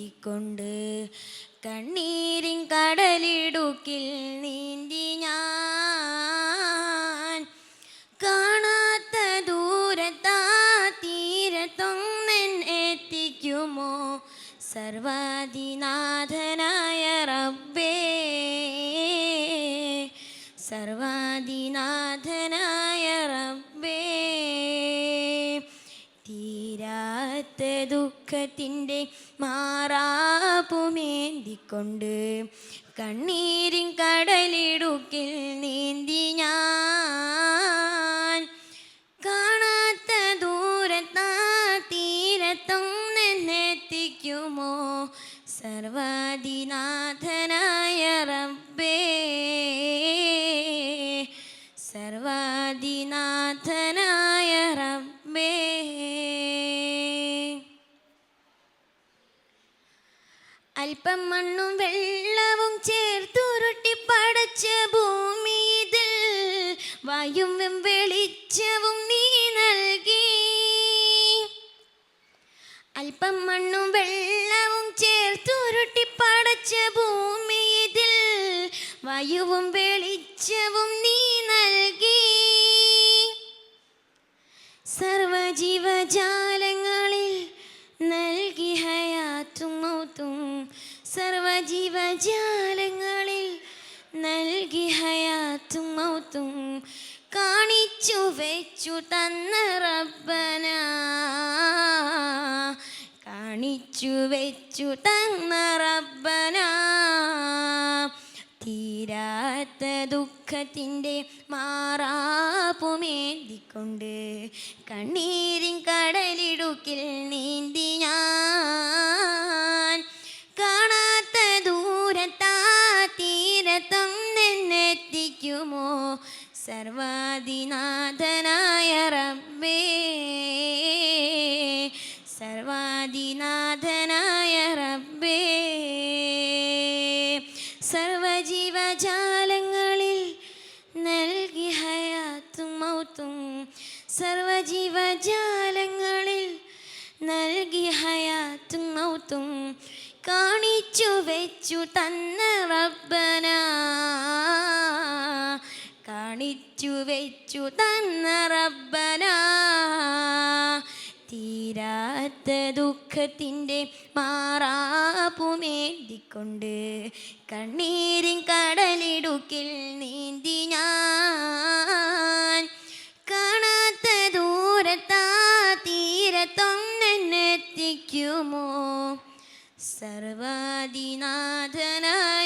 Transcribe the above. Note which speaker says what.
Speaker 1: കൊണ്ട് കണ്ണീരിൻ കടലിടുക്കിൽ നീന്തി ഞാൻ. കാണാത്ത ദൂരത്താ തീരത്തൊന്നെൻ എത്തിക്കുമോ? സർവാദിനാഥനായ റബ്ബേ. സർവാദിനാഥനായ ദുഃഖത്തിന്റെ മാറാപ്പുമേന്തിക്കൊണ്ട് കണ്ണീരിൻ കടലിടുക്കിൽ നീന്തി ഞാൻ. കാണാത്ത ദൂരത്താ തീരത്തും നിന്നെത്തിക്കുമോ? സർവാദിനാഥനായ റബ്ബേ സർവാദിനാഥനായ അല്പം മണ്ണും വെള്ളവും ചേർത്തുരുട്ടി പടച്ച ഭൂമി ഇതിൽ വായും വെളിച്ചവും നീ നൽകി. അല്പം മണ്ണും വെള്ളവും ചേർത്തുരുട്ടി പടച്ച ഭൂമി ഇതിൽ വായുവും വെളിച്ചവും നീ നൽകി. സർവജീവജാലങ്ങളിൽ സർവജീവജാലങ്ങളിൽ നൽകി ഹയാത്തും മൗത്തും കാണിച്ചു വെച്ചു തന്ന റബ്ബന. കാണിച്ചു വെച്ചു തന്ന റബ്ബന. തീരാത്ത ദുഃഖത്തിന്റെ മാറാപ്പുമേന്തിക്കൊണ്ട് കണ്ണീരിൻ കടലിടുക്കിൽ നീന്തി സർവാദിനാഥനായ റബ്ബേ സർവാദിനാഥനായ റബ്ബേ സർവജീവജാലങ്ങളിൽ നൽകി ഹയാത്തും മൗത്തും സർവജീവജാലങ്ങളിൽ നൽകി ഹയാത്തും മൗത്തും കാണിച്ചു വെച്ചു തന്ന റബ്ബന. കാണിച്ചു വെച്ചു തന്ന റബ്ബന. തീരാത്ത ദുഃഖത്തിന്റെ മാറാപ്പുമേന്തിക്കൊണ്ട് കണ്ണീരിൻ കടലിടുക്കിൽ നീന്തി ഞാൻ. കാണാത്ത ദൂരത്താ തീരത്തൊന്നെത്തിക്കുമോ സർവാദിനാഥനായ